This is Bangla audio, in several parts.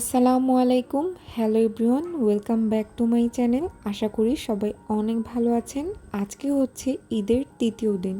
আসসালামু আলাইকুম। Hello everyone welcome back to my channel আশা করি সবাই অনেক ভালো আছেন। আজকে হচ্ছে ঈদের তৃতীয় দিন।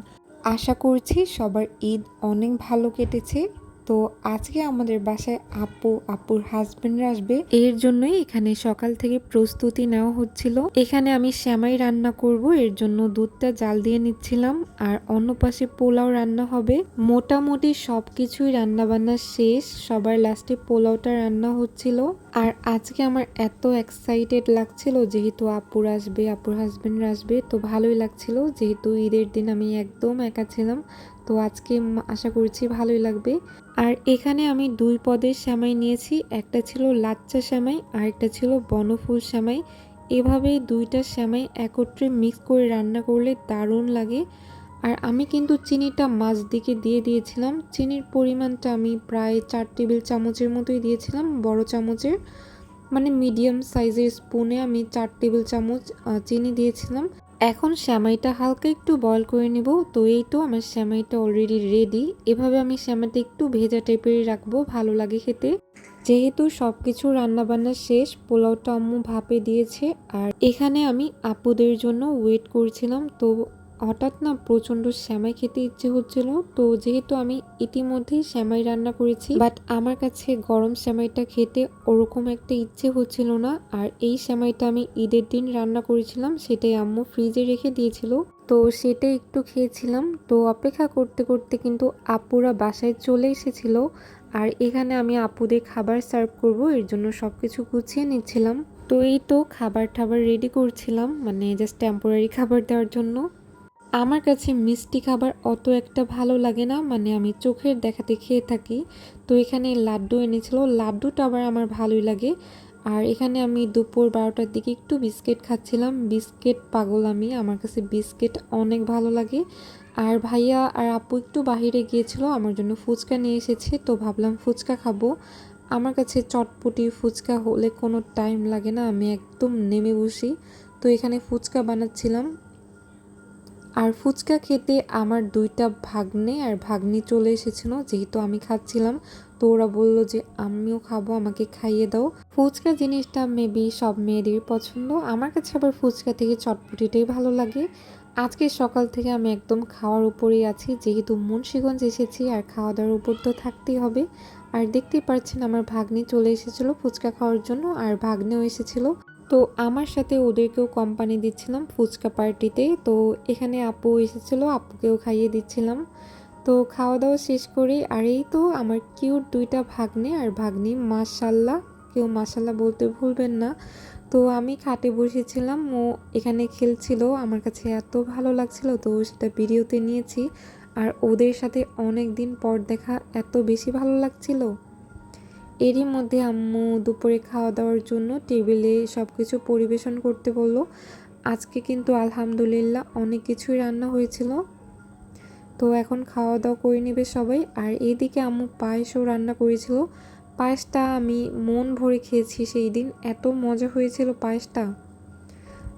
আশা করছি সবার ঈদ অনেক ভালো কেটেছে। তো আজকে আমাদের বাসায় আপু, আপুর হাজবেন্ডরা আসবে। এর জন্যই এখানে সকাল থেকে প্রস্তুতি নেওয়া হচ্ছিল। এখানে আমি শ্যামাই রান্না করব, এর জন্য দুধটা জাল দিয়ে নিচ্ছিলাম, আর অন্য পাশে পোলাও রান্না হবে। মোটামুটি সব কিছুই রান্নাবান্না শেষ, সবার লাস্টে পোলাওটা রান্না হচ্ছিল। আর আজকে আমার এত এক্সাইটেড লাগছিল যেহেতু আপুর আসবে, আপুর হাজবেন্ডরা আসবে, তো ভালোই লাগছিল। যেহেতু ঈদের দিন আমি একদম একা ছিলাম, তো আজকে আশা করছি ভালোই লাগবে। আর এখানে আমি দুই পদের শ্যামাই নিয়েছি, একটা ছিল লাচ্চা শ্যামাই আর একটা ছিল বনফুল শ্যামাই এভাবে দুইটা শ্যামাই একত্রে মিক্স করে রান্না করলে দারুণ লাগে। আর আমি কিন্তু চিনিটা মাছ দিকে দিয়ে দিয়েছিলাম। চিনির পরিমাণটা আমি প্রায় চার টেবিল চামচের মতোই দিয়েছিলাম, বড় চামচের। মানে মিডিয়াম সাইজের স্পুনে আমি চার টেবিল চামচ চিনি দিয়েছিলাম। এখন শ্যামাইটা হালকা একটু বয়ল করে নেব। তো এই তো আমার শ্যামাইটা অলরেডি রেডি এভাবে আমি শ্যামাইটা একটু ভেজা টাইপেরই রাখব, ভালো লাগে খেতে। যেহেতু সব কিছু রান্নাবান্না শেষ, পোলাওটা আম্মু ভাপে দিয়েছে। আর এখানে আমি আপুদের জন্য ওয়েট করছিলাম। তো হঠাৎ না প্রচণ্ড শ্যামাই খেতে ইচ্ছে হচ্ছিল। তো যেহেতু আমি ইতিমধ্যেই শ্যামাই রান্না করেছি বাট আমার কাছে গরম শ্যামাইটা খেতে ওরকম একটা ইচ্ছে হচ্ছিল না। আর এই শ্যামাইটা আমি ঈদের দিন রান্না করেছিলাম, সেটাই আম্মু ফ্রিজে রেখে দিয়েছিল। তো সেটাই একটু খেয়েছিলাম। তো অপেক্ষা করতে করতে কিন্তু আপুরা বাসায় চলে এসেছিল। আর এখানে আমি আপুদের খাবার সার্ভ করব, এর জন্য সব কিছু গুছিয়ে নিচ্ছিলাম। তো এই তো খাবার টাবার রেডি করছিলাম মানে জাস্ট টেম্পোরারি খাবার দেওয়ার জন্য। আমার কাছে মিষ্টি খাবার অত একটা ভালো লাগে না মানে আমি চোখের দেখাতে খেয়ে থাকি। তো এখানে লাড্ডু এনেছিল, লাড্ডুটা আবার আমার ভালোই লাগে। আর এখানে আমি দুপুর বারোটার দিকে একটু বিস্কিট খাচ্ছিলাম। বিস্কিট পাগল আমি, আমার কাছে বিস্কিট অনেক ভালো লাগে। আর ভাইয়া আর আপু একটু বাহিরে গিয়েছিল, আমার জন্য ফুচকা নিয়ে এসেছে, তো ভাবলাম ফুচকা খাব। আমার কাছে চটপটি ফুচকা হলে কোনো টাইম লাগে না, আমি একদম নেমে বসি। তো এখানে ফুচকা বানাচ্ছিলাম আর ফুচকা খেতে আমার দুইটা ভাগ্নে আর ভাগ্নি চলে এসেছিল, যেহেতু আমি খাচ্ছিলাম। তো ওরা বলল যে, আমিও খাব, আমাকে খাইয়ে দাও। ফুচকা জিনিসটা মেবি সব মেয়েদের পছন্দ। আমার কাছে আবার ফুচকা থেকে চটপটিটাই ভালো লাগে। আজকে সকাল থেকে আমি একদম খাওয়ার উপরেই আছি, যেহেতু মুন্সিগঞ্জ এসেছি আর খাওয়া দাওয়ার উপর তো থাকতেই হবে। আর দেখতেই পাচ্ছেন আমার ভাগ্নি চলে এসেছিল ফুচকা খাওয়ার জন্য আর ভাগ্নেও এসেছিল। তো আমার সাথে ওদেরকেও কোম্পানি দিচ্ছিলাম ফুচকা পার্টিতে। তো এখানে আপু এসেছিল, আপুকেও খাইয়ে দিচ্ছিলাম। তো খাওয়া দাওয়া শেষ করে, আর এই তো আমার কিউট দুইটা ভাগ্নে, আর ভাগ্নি মাশাল্লাহ, কেউ মাশাল্লাহ বলতে ভুলবেন না। তো আমি খাটে বসেছিলাম, ও এখানে খেলছিল, আমার কাছে এত ভালো লাগছিল, তো সেটা ভিডিওতে নিয়েছি। আর ওদের সাথে অনেক দিন পর দেখা, এত বেশি ভালো লাগছিল। এরই মধ্যে আম্মু দুপুরে খাওয়া দাওয়ার জন্য টেবিলে সব কিছু পরিবেশন করতে বলল, আজকে কিন্তু আলহামদুলিল্লাহ অনেক কিছুই রান্না হয়েছিল। তো এখন খাওয়া দাওয়া করে নেবে সবাই। আর এইদিকে আম্মু পায়েসও রান্না করেছিল। পায়েসটা আমি মন ভরে খেয়েছি সেই দিন। এত মজা হয়েছিল পায়েসটা।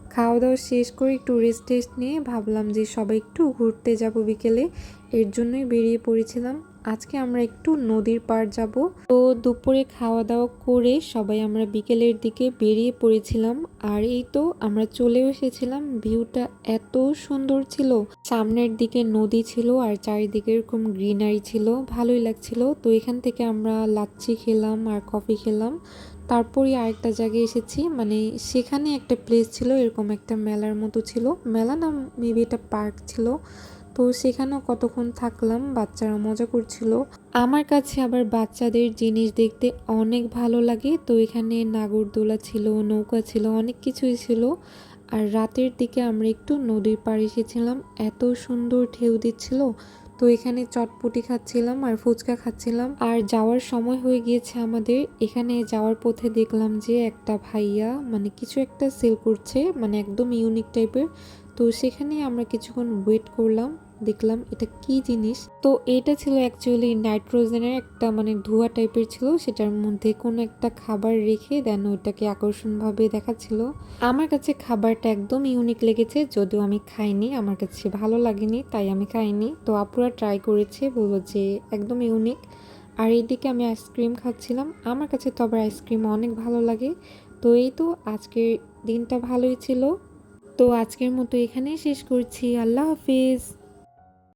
খাওয়া দাওয়া শেষ করে একটু রেস্ট টেস্ট নিয়ে ভাবলাম যে সবাই একটু ঘুরতে যাব বিকেলে। এর জন্যই বেরিয়ে পড়েছিলাম। আজকে আমরা একটু নদীর পাড় যাব। তো দুপুরে খাওয়া দাওয়া করে সবাই আমরা বিকেলের দিকে বেরিয়ে পড়েছিলাম। আর এই তো আমরা চলেও এসেছিলাম। ভিউটা এত সুন্দর ছিল। সামনের দিকে নদী ছিল আর চারিদিকে এরকম গ্রিনারি ছিল। ভালোই লাগছিল। তো এখান থেকে আমরা লাচ্ছি খেলাম আর কফি খেলাম। তারপরে আরেকটা জায়গায় এসেছি। মানে সেখানে একটা প্লেস ছিল। এরকম একটা মেলার মতো ছিল। মেলা না মেবি এটা পার্ক ছিল। তো সেখানেও কতক্ষণ থাকলাম, বাচ্চারা মজা করছিল। আমার কাছে আবার বাচ্চাদের জিনিস দেখতে অনেক ভালো লাগে। তো এখানে নাগরদোলা ছিল, নৌকা ছিল, অনেক কিছুই ছিল। আর রাতের দিকে আমরা একটু নদীর পাড়ে এসেছিলাম। এত সুন্দর ঢেউ দিচ্ছিল। তো এখানে চটপটি খাচ্ছিলাম আর ফুচকা খাচ্ছিলাম। আর যাওয়ার সময় হয়ে গিয়েছে আমাদের। এখানে যাওয়ার পথে দেখলাম যে একটা ভাইয়া মানে কিছু একটা সেল করছে মানে একদম ইউনিক টাইপের তো সেখানে আমরা কিছুক্ষণ ওয়েট করলাম। দেখলাম, এটা কি জিনিস? তো এটা ছিল অ্যাকচুয়ালি নাইট্রোজেনের একটা মানে ধোঁয়া টাইপের ছিল, সেটার মধ্যে কোনো একটা খাবার রেখে দেন ওইটাকে আকর্ষণভাবে দেখাচ্ছিল। আমার কাছে খাবারটা একদম ইউনিক লেগেছে, যদিও আমি খাইনি, আমার কাছে ভালো লাগেনি, তাই আমি খাইনি। তো আপুরা ট্রাই করেছে, বলল যে একদম ইউনিক আর এইদিকে আমি আইসক্রিম খাচ্ছিলাম, আমার কাছে তো আবার আইসক্রিম অনেক ভালো লাগে। তো এই তো আজকের দিনটা ভালোই ছিল। তো আজকের মতো এখানেই শেষ করছি, আল্লাহ হাফিজ।